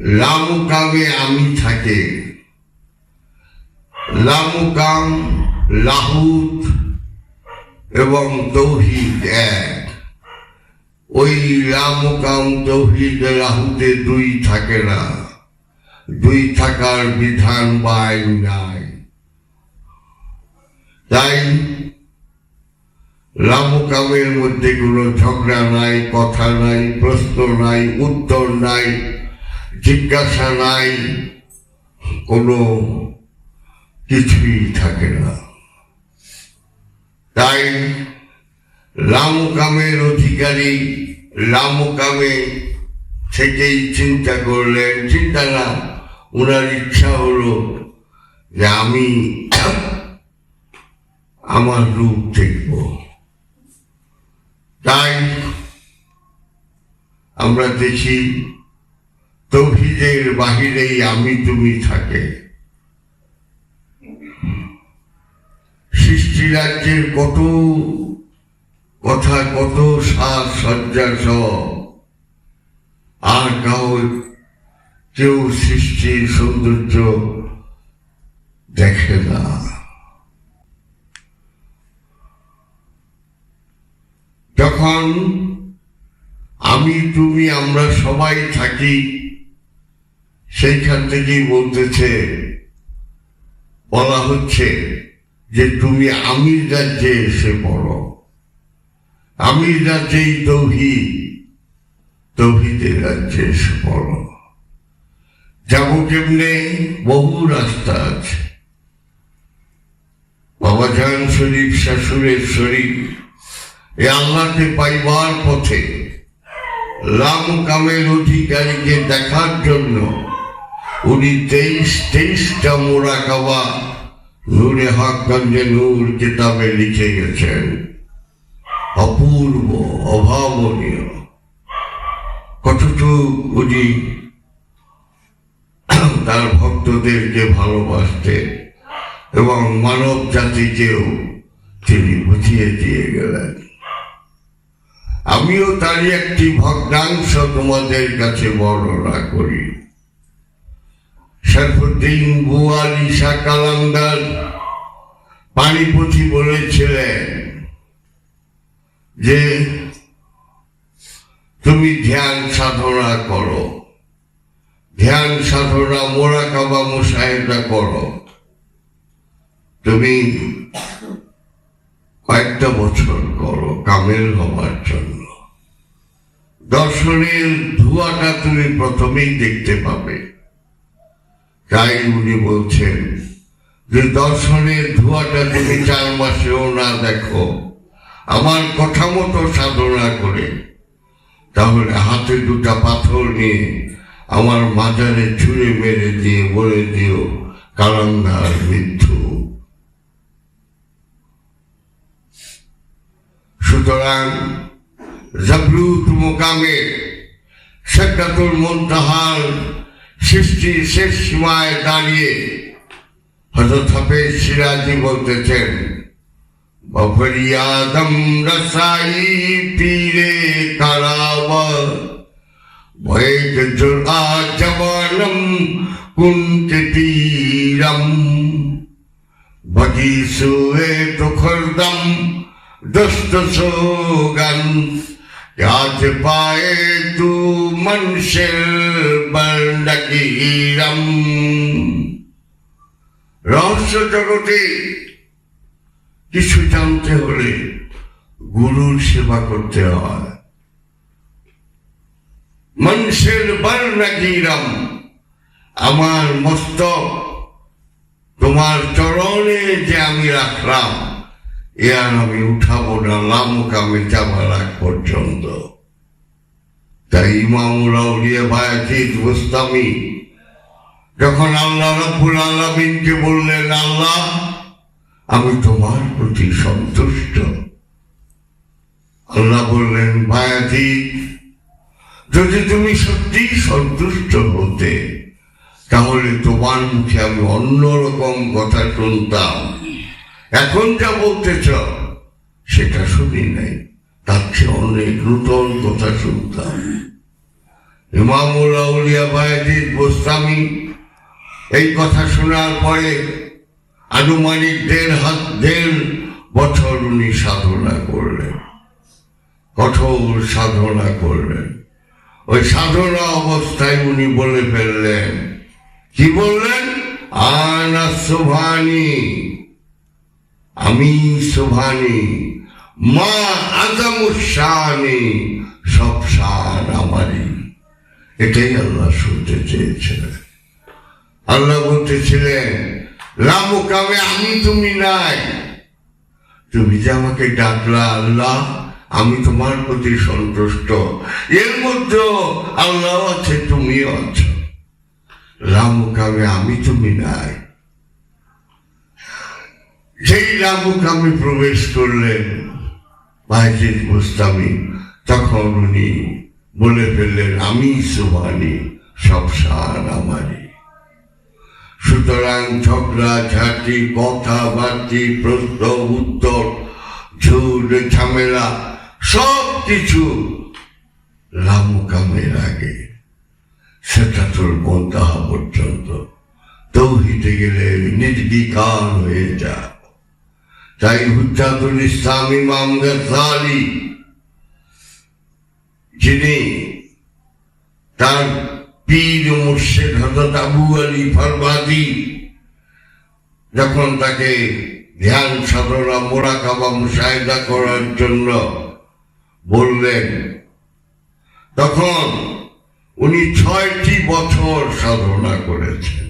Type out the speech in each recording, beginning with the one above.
লামুকামে আমি থাকে। লামুকাম, লাহুত এবং তৌহিদ এক। ওই লামুকাম, তৌহিদ, লাহুতে দুই থাকে না। দুই থাকার বিধান বা আইন নাই। তাই লামুকামের মধ্যে কোনো ঝগড়া নাই, কথা নাই, প্রশ্ন নাই, উত্তর নাই জিজ্ঞাসা নাই, কোনো কিছুই থাকে না। তাই লামুকামের অধিকারী লামুকামে থেকেই চিন্তা করলেন, চিন্তা না ওনার ইচ্ছা হলো যে আমি আমার রূপ দেখব। তাই আমরা দেখি তৌহিদের বাহিরেই আমি তুমি থাকে। সৃষ্টি রাজ্যের কত কথা, কত সাজ সজ্জা সব আর কাউ কেউ সৃষ্টির সৌন্দর্য দেখে না। যখন আমি, তুমি, আমরা সবাই থাকি সেইখান থেকেই বলতেছে, বলা হচ্ছে যে তুমি আমির রাজ্যে এসে পড়ো। আমির রাজ্যেই তৌহিদ তৌহিদের রাজ্যে এসে পড়ো। যাব কেমনে? বহু রাস্তা আছে। বাবা জান শরীফ, শাশুড়ের শরীফ, এ আল্লাহকে পাইবার পথে লাম কামের অধিকারীকে দেখার জন্য উনি তেইশ, তেইশটা মোরাকাবা নূরে হকগঞ্জে নূর কিতাবে লিখে গেছেন। অপূর্ব, অভাবনীয়। কতটুকু উনি তার ভক্তদেরকে ভালোবাসতেন এবং মানব জাতিকেও তিনি বুঝিয়ে দিয়ে গেলেন। আমিও তারই একটি ভগ্নাংশ তোমাদের কাছে বর্ণনা করি। শরফুদ্দিন বুয়ালি শাহ বলেছিলেন যে তুমি ধ্যান সাধনা করো। ধ্যান সাধনা মোরাকাবা মুসাহেদা করো। তুমি কয়েকটা বছর করো কামেল হওয়ার জন্য। দর্শনের ধোঁয়াটা তুমি প্রথমেই দেখতে পাবে। তাই উনি বলছেন, যে দর্শনের ধোঁয়াটা তুমি চার মাসেও না দেখো, আমার কথা মতো সাধনা করে। তাহলে হাতে দুটা পাথর নিয়ে আমার মাজারে ছুঁড়ে মেরে দিয়ে বলে দিও কালান্দার মৃত্যু। সুতরাং জাবলুত মোকামে সেকাতুল মন্তাহার সৃষ্টির শেষ সীমায় দাঁড়িয়ে হজরত হাফেজ সিরাজি বলতেছেন বফরিয়াদম রসাই পীরে কারাবা ভয়েক জুরা জবানম কুন্তে পীরম, বগি সুয়ে তো খরদম দস্ত সোগন আজ পায়ে তু মনশের বর্ণগীরম রহস্য জগতে কিছু জানতে হলে গুরুর সেবা করতে হয় মানুষের মনশের বর্ণগীরম আমার মস্তক তোমার চরণে যে আমি রাখলাম আর আমি উঠাবো না লামুক আমি যাবার আগ পর্যন্ত তাই ইমামুল আউলিয়া বায়াজিদ গোস্তামি। যখন আল্লাহ রব্বুল আলমিনকে বললেন, আল্লাহ, আমি তোমার প্রতি সন্তুষ্ট। আল্লাহ বললেন বায়াজিদ যদি তুমি সত্যি সন্তুষ্ট হতে, তাহলে তোমার মুখে আমি অন্যরকম কথা শুনতাম। এখন যা বলতেছ, সেটা শুনি নাই। তার চেয়ে অনেক নূতন কথা শুনতাম। ইমামুল আউলিয়া বায়াজিদ গোস্বামী এই কথা শোনার পরে আনুমানিক দেড় হাত দেড় বছর উনি সাধনা করলেন। কঠোর সাধনা করলেন। ওই সাধনা অবস্থায় উনি বলে ফেললেন, কি বললেন? আনা সুভানি আমি সুভানি, মা আজামুসানি সব শান আমারই। এটাই আল্লাহ শুনতে চেয়েছিলেন। আল্লাহ বলতেছিলেন রামকামে আমি তুমি নাই। তুমি যে আমাকে ডাকলা আল্লাহ, আমি তোমার প্রতি সন্তুষ্ট। এর মধ্যে আল্লাহ আছে, তুমিও আছো। রামকামে আমি তুমি নাই। সেই রামকামে প্রবেশ করলেন বাইজিদ মুস্তামি, তখন উনি বলে ফেললেন, আমি সুবানি সব সার আমারই। সুতরাং ঝগড়া, ঝাঁটি কথাবার্তি প্রশ্ন, উত্তর ঝুট ঝামেলা, সব কিছু রামকামের আগে। সেটা তোর বন্দাহা পর্যন্ত। তৌহিতে গেলে নির্বিকার হয়ে যা। তাই হুজ্জাতুল ইসলাম ইমাম গাজ্জালি যিনি তার পীর মুর্শেদ হজরত আবু আলী ফরবাদি যখন তাকে ধ্যান সাধনা, মোরাকাবা, মুশাহিদা করার জন্য বললেন, তখন উনি ছয়টি বছর সাধনা করেছেন,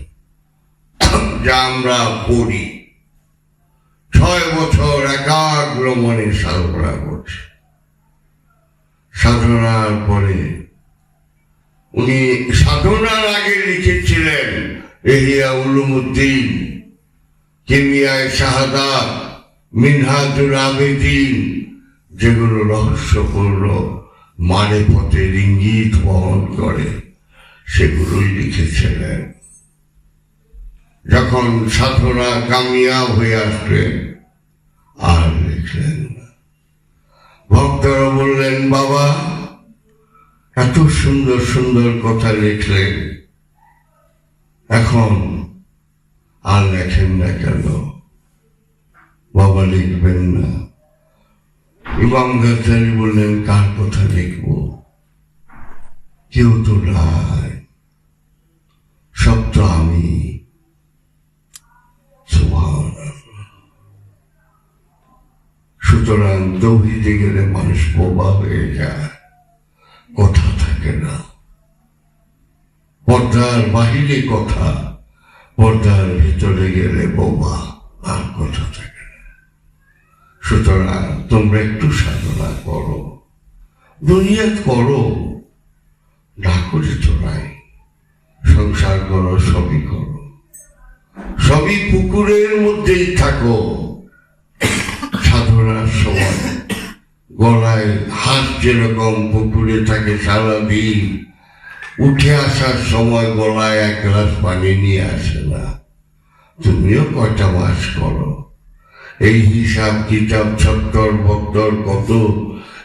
যা আমরা পড়ি। ছয় বছর একাগ্র মনে সাধনা করছে। সাধনার পরে উনি সাধনার আগে লিখেছিলেন এহিয়া উলুমুদ্দিন, কেমিয়ায় শাহাদা মিনহাজুল আবেদিন, যেগুলো রহস্যপূর্ণ মানে পথের ইঙ্গিত বহন করে, সেগুলোই লিখেছিলেন। যখন সাধনা কামিয়াব হয়ে আসলেন আর লিখলেন না। ভক্তরা বললেন, বাবা, এত সুন্দর সুন্দর কথা লিখলেন। এখন আর লেখেন না কেন? বাবা লিখবেন না। ইমাম গাজ্জালি বললেন, কার কথা লিখব? কেউ তো নাই। সব তো আমি। সুতরাং দৌহিতে গেলে মানুষ বোবা হয়ে যায়। কথা থাকে না। পর্দার বাহিরে কথা, পর্দার ভিতরে গেলে বোবা আর কথা থাকে না। সুতরাং তোমরা একটু সাধনা করো। দুনিয়াত করো। না করে তো নাই। সংসার করো, সবই করো। সবই পুকুরের মধ্যেই থাকো। সময়। গলায় যেরকম পুকুরে থাকে উঠে আসার সময় গলায় এক গ্লাস পানি নিয়ে আসে না। তুমিও কয়টা মাস করো? এই হিসাব, কিতাব, ছত্তর বত্তর কত?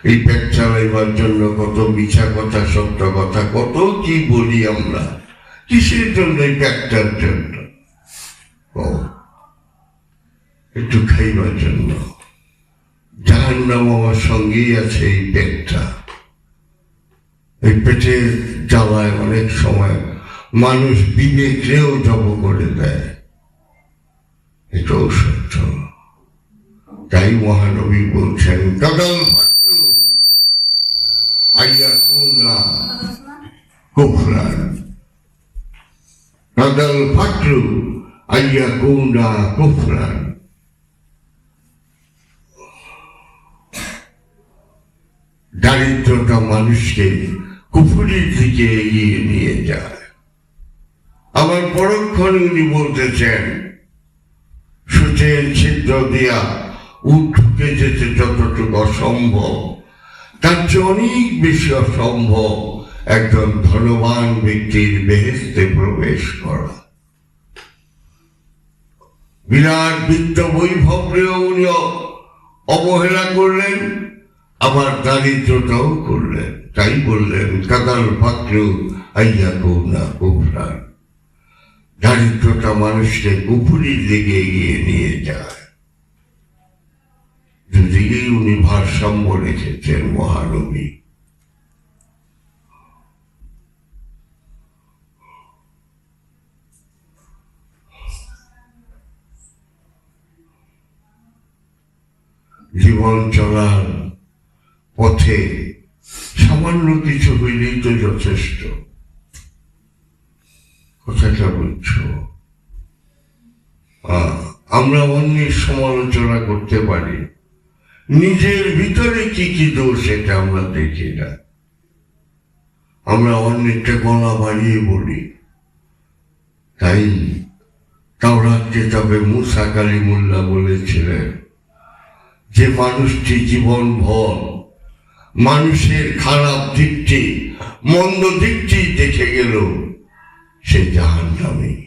এই পেট চালাইবার জন্য কত মিছা কথা, সত্য কথা, কত কি বলি আমরা? কিসের জন্য এই পেটটার জন্য? একটু খাইবার জন্য। জাহান নাম আমার সঙ্গেই আছে এই পেটটা। এই পেটের জ্বালায় অনেক সময়। মানুষ বিবেকরেও জব করে দেয়। এটাও সত্য। তাই মহানবী বলছেন কাদাল আইয়া কুনা কুফরান। কাদাল ফাটলু আইয়া কুনা কুফরান। দারিদ্রতা মানুষকে কুফুরির দিকে এগিয়ে নিয়ে যায়। আবার পরক্ষণে উনি বলতেছেন, সূচের ছিদ্র দিয়া উঠ ঢুকে যেতে যতটুকু অসম্ভব, তার চেয়ে অনেক বেশি অসম্ভব একজন ধনবান ব্যক্তির বেহেস্তে প্রবেশ করা। বিরাট বিত্ত বৈভবেও উনি অবহেলা করলেন। আবার দারিদ্রতাও করলেন তাই বললেন কাদাল ফাকরু আইয়া কৌনা কুফরান দারিদ্রতা মানুষকে কুপুরির দিকে এগিয়ে নিয়ে যায়। দুদিকেই উনি ভারসাম্য রেখেছেন মহানবী জীবন চলার পথে সামান্য কিছু হইলেই তো যথেষ্ট। কথাটা আহ, আমরা অন্যের সমালোচনা করতে পারি। নিজের ভিতরে কি কি দোষ সেটা আমরা দেখি না। আমরা অন্যেরটা গলা বাড়িয়ে বলি। তাই তাওরাত কিতাবে মুসা কালিমুল্লাহ বলেছিলেন যে মানুষটি জীবন ভর মানুষের খারাপ দিকটি, মন্দ দিকটি দেখে গেল, সে জাহান নামে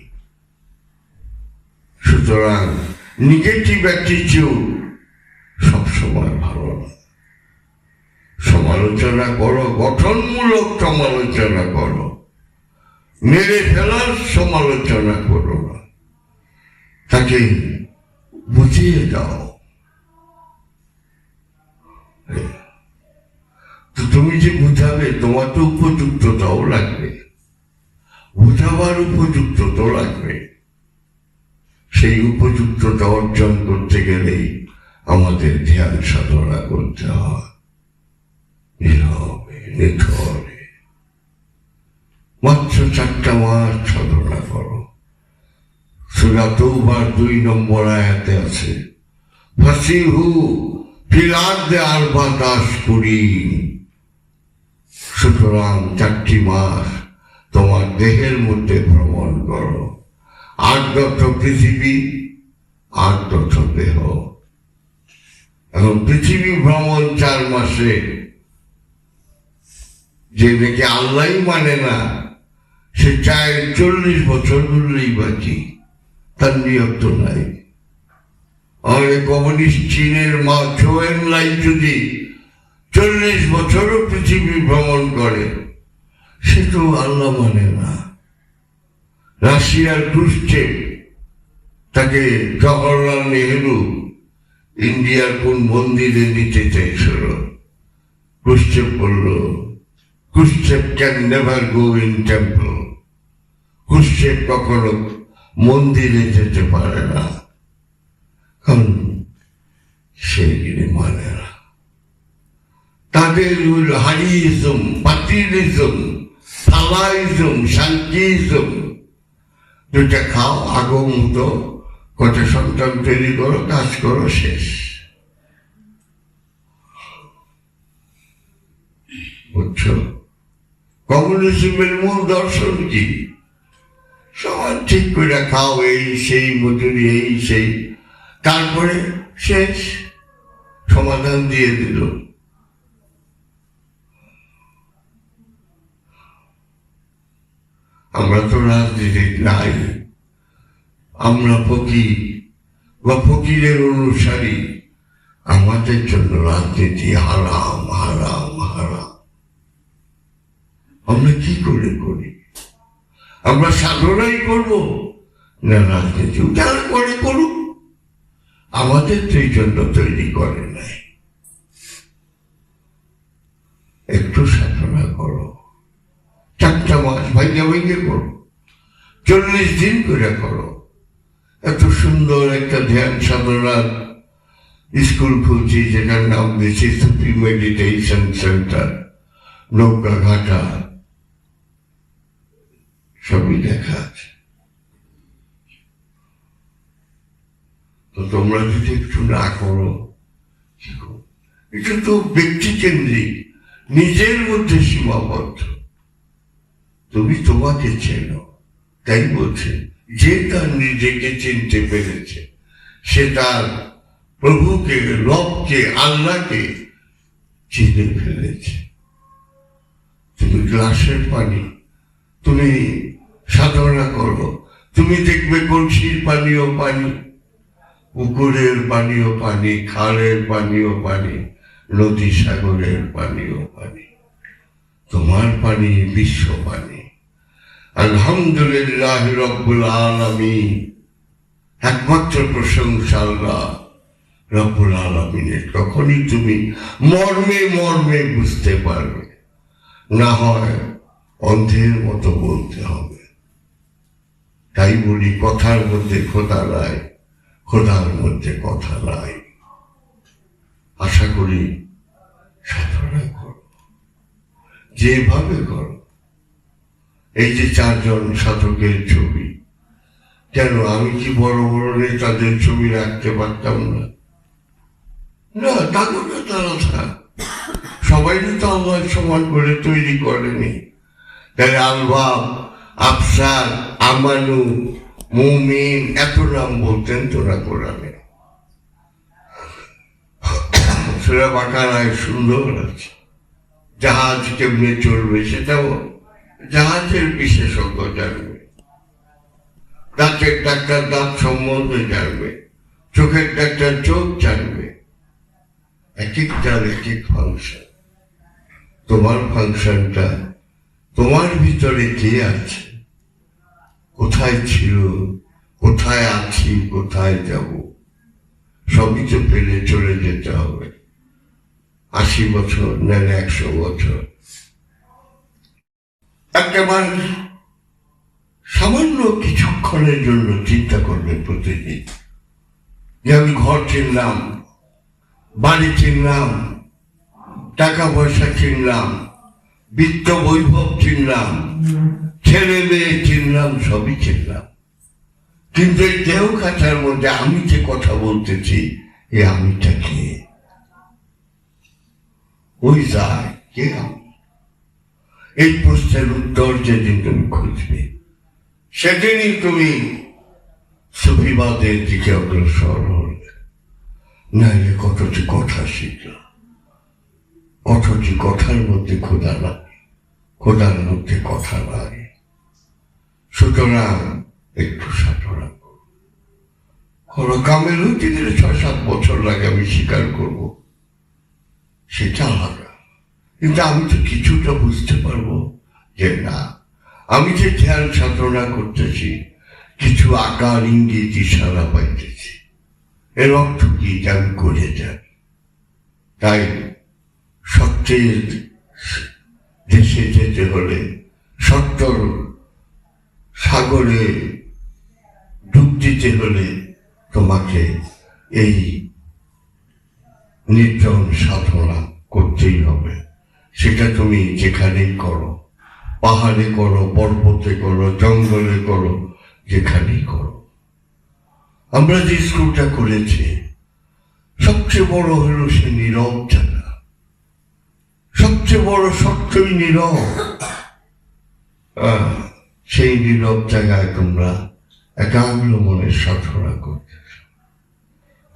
সুতরাং নেগেটিভ অ্যাটিটিউড সবসময় ভালো সমালোচনা করো, গঠনমূলক সমালোচনা করো। মেরে ফেলার সমালোচনা করো না। তাকে বুঝিয়ে দাও। তুমি যে বুঝাবে তোমার তো উপযুক্ততাও লাগবে। বুঝাবার উপযুক্ততাও লাগবে। সেই উপযুক্ততা অর্জন করতে গেলেই আমাদের ধ্যান সাধনা করতে হয়। মাত্র চারটা মাস সাধনা করো। সুরা তৌবার দুই নম্বর আয়াতে আছে, ফাসিহু ফিলার্দে আর বাতাস করি সুতরাং চারটি মাস তোমার দেহের মধ্যে ভ্রমণ করো। আট দত্ত পৃথিবী আট দত্ত দেহ। এখন পৃথিবী ভ্রমণ চার মাসে। যে নাকি আল্লাহ মানে না, সে চায় চল্লিশ বছর ধরলেই বাঁচি, তার নিয়ত তো নাই। আমাদের কমিউনিস্ট চীনের মা চোয়েন লাই যদি চল্লিশ বছরও পৃথিবী ভ্রমণ করে। সে তো আল্লাহ মানে না। রাশিয়ার ক্রুশ্চেপ তাকে জওহরলাল নেহেরু ইন্ডিয়ার কোন মন্দিরে নিতে চাইছিল ক্রুশ্চেপ বলল Khrushchev can never go in temple Khrushchev কখনো মন্দিরে যেতে পারে না। কারণ সেগুলি মানে না তাদের হারিয়েজম পাটিরিজম সালাইজম শান্তিজম দুটা খাও, আগো মতো, কত সন্তান তৈরি করো, কাজ করো, শেষ। বুঝছ? কমিউনিজমের মূল দর্শন কি? সবার ঠিক করে খাও, এই, সেই মজুরি এই, সেই। তারপরে শেষ। সমাধান দিয়ে দিল। আমরা তো রাজনীতি নাই। আমরা ফকির। বা ফকিরের অনুসারী। আমাদের জন্য রাজনীতি হারাম হারাম হারাম। আমরা কি করে করি? আমরা সাধনাই করব? না, রাজনীতি যারা করে করুক। আমাদের তো জন্য তৈরি করে নাই। একটু ভাইয়া করো চল্লিশ দিন করে করো। এত সুন্দর একটা ধ্যান সাধনার স্কুল খুলছি, যেটার নাম দিয়েছি সুপ্রি মেডিটেশন সেন্টার নৌকা ঘাটা। সবই দেখা আছে। তো তোমরা যদি একটু না করো? এটা তো ব্যক্তি কেন্দ্রিক, নিজের মধ্যে সীমাবদ্ধ। তুমি তোমাকে চেনো। তাই বলছে, যে তার নিজেকে চিনতে পেরেছে, সে তার প্রভুকে, রবকে, আল্লাহকে চিনে ফেলেছে। তুমি গ্লাসের পানি, তুমি সাধনা করো। তুমি দেখবে কলসির পানিও পানি, পুকুরের পানিও পানি, খালের পানিও পানি, নদী সাগরের পানিও পানি। তোমার পানি বিশ্ব পানি। আলহামদুলিল্লাহ রব্বুল আলামিন। একমাত্র প্রশংসা আল্লাহ রব্বুল আলমিনের। তখনই তুমি মর্মে মর্মে বুঝতে পারবে। না হয় অন্ধের মতো বলতে হবে। তাই বলি, কথার মধ্যে খোদা নাই, খোদার মধ্যে কথা নাই। আশা করি সাধনা করো। যেভাবে করো এই যে চারজন সাধকের ছবি, কেন আমি কি বড় বড় নেতাদের ছবি রাখতে পারতাম না? না, তাদের তারা থাক। সবাই তো আল্লাহ সমান করে তৈরি করেনি। তাই আলবাব, আফসার, আমানু, মুমিন, এত নাম বলতেন তোরা কোরআনে। সেটা বাঁকারায় সুন্দর আছে। জাহাজ কেমনে চলবে সেটাও জাহাজের বিশেষজ্ঞ জানবে। দাঁতের ডাক্তার দাঁত সম্বন্ধে জানবে। চোখের ডাক্তার চোখ জানবে। এক একটার এক এক ফাংশন তোমার ফাংশনটা তোমার ভিতরে কে আছে? কোথায় ছিল? কোথায় আছি? কোথায় যাব? সবই তো পেলে চলে যেতে হবে। আশি বছর নেন একশো বছর। মানুষ সামান্য কিছুক্ষণের জন্য চিন্তা করবে প্রতিদিন। যে আমি ঘর চিনলাম, বাড়ি চিনলাম টাকা পয়সা চিনলাম, বিত্ত বৈভব চিনলাম, ছেলে মেয়ে চিনলাম, সবই চিনলাম। কিন্তু এই দেহ খাঁচার মধ্যে আমি যে কথা বলতেছি, এ আমিটা কে? ওই যায়, কে আমি এই প্রশ্নের উত্তর যেদিন তুমি খুঁজবে, সেদিনই তুমি সুফিবাদের দিকে অগ্রসর হলে নাইলে কতটি কথা শিখলাম কতটি কথার মধ্যে খোদা লাগে খোদার মধ্যে কথা লাগে সুতরাং একটু সাধনা করো। কামের হইতে ছয় সাত বছর লাগে আমি স্বীকার করব সেটা আলাদা কিন্তু আমি তো কিছুটা বুঝতে পারব যে না, আমি যে ধ্যান সাধনা করতেছি, কিছু আকার ইঙ্গিত ইশারা পাইতেছি। এর অর্থ কি আমি করে যাই তাই সত্যের দেশে যেতে হলে সত্যর সাগরে ডুব দিতে হলে তোমাকে এই নির্জন সাধনা করতেই হবে। সেটা তুমি যেখানেই করো, পাহাড়ে করো, পর্বতে করো, জঙ্গলে করো, যেখানেই করো। আমরা যে স্কুলটা করেছি, সবচেয়ে বড় হলো সে নীরব জায়গা সবচেয়ে বড় সত্যই নীরব। সেই নীরব জায়গায় তোমরা একাগ্র মনের সাধনা করতেছ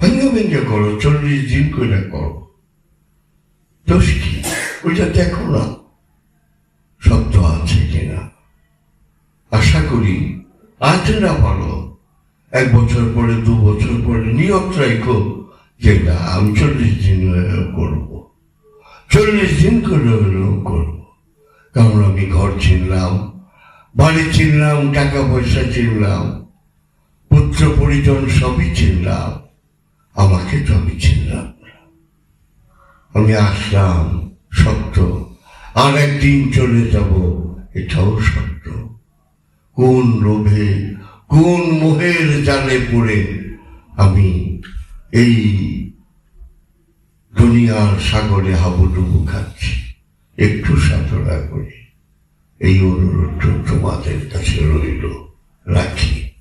ভেঙে ভেঙে করো, চল্লিশ দিন করে করো। দোষ। কি ওইটা দেখো না। সত্য আছে কিনা? আশা করি আজ না পারো এক বছর পরে, দু বছর পরে নিয়ত রাখো যে না আমি চল্লিশ দিন করব। চল্লিশ দিন করে করব। কারণ আমি ঘর চিনলাম, বাড়ি চিনলাম, টাকা পয়সা চিনলাম, পুত্র পরিজন সবই চিনলাম। আমাকে তো আমি চিনলাম আমি আসলাম সত্য। আর একদিন চলে যাব, এটাও সত্য। কোন লোভে, কোন মোহের জালে পড়ে আমি এই দুনিয়ার সাগরে হাবুডুবু খাচ্ছি। একটু সাধনা করি। এই অনুরোধ তোমাদের কাছে রইল। রাখি।